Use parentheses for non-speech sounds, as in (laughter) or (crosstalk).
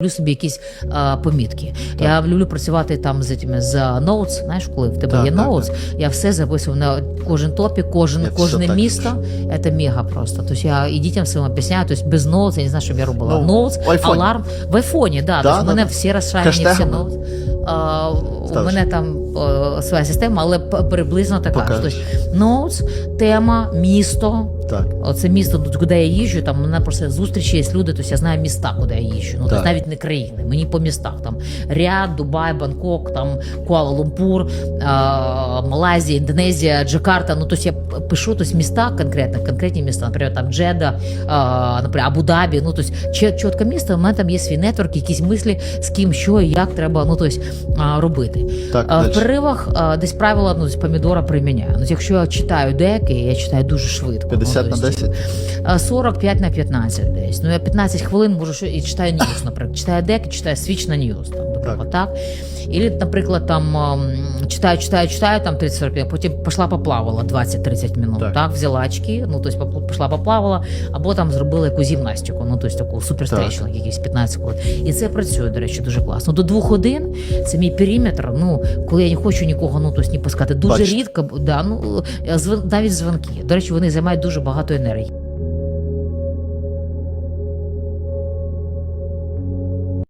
Люблю собі якісь а, помітки. Я люблю працювати там з этими, з notes, Знаєш, коли в тебе Так, є так, notes, я все записую на кожен топік, кожен, Я кожне місто. Це мега просто. Тобто я і дітям своїм об'ясняю, тобто без notes, я не знаю, що б я робила. Ну, в аларм. В айфоні, да. Да, тобто, да, мене да. всі розшарені, всі notes. А, у мене там о, своя система, але приблизно така. Тобто, notes, тема, місто. Так. Оце місто, куди я їжджу, там у мене просто зустрічі є люди, тобто я знаю міста, куди я їжджу. Ну, тобто навіть не країни, мені по містах. Там Ряд, Дубай, Бангкок, там Куала-Лумпур, а, Малайзія, Індонезія, Джакарта. Ну, тобто я пишу тобто, міста конкретно, конкретні міста, наприклад, там Джеда, а, наприклад, Абу-Дабі. Ну, тобто чіт- чітко місто, у мене там є свій нетворк, якісь мислі, з ким, що і як треба ну, тобто, робити. Так, А, в переривах а, десь правила ну, з помідора приміняю. Ну, якщо я читаю деякі, я читаю дуже швидко. 50 ну, на тобто, 10. 45 на 15 десь. Ну я 15 хвилин можу що і читаю (coughs) ньюс, наприклад. Читаю дек читаю свіч на ньюс, там, наприклад, так. Ілі, наприклад, там ем, читаю, читаю, читаю, там 30-45, потім пішла поплавала 20-30 минут, Так. так. взяла очки, ну, тобто пішла поплавала, або там зробила якусь гімнастику, ну, тобто таку суперстрейчинг, якісь 15 хвилин. І це працює, до речі, дуже класно. До двох годин це мій периметр, ну, коли я не хочу нікого, ну, тобто, не пускати. Дуже Бачите. рідко, да, ну, е, навіть дзвонки. До речі, вони займають дуже багато енергії.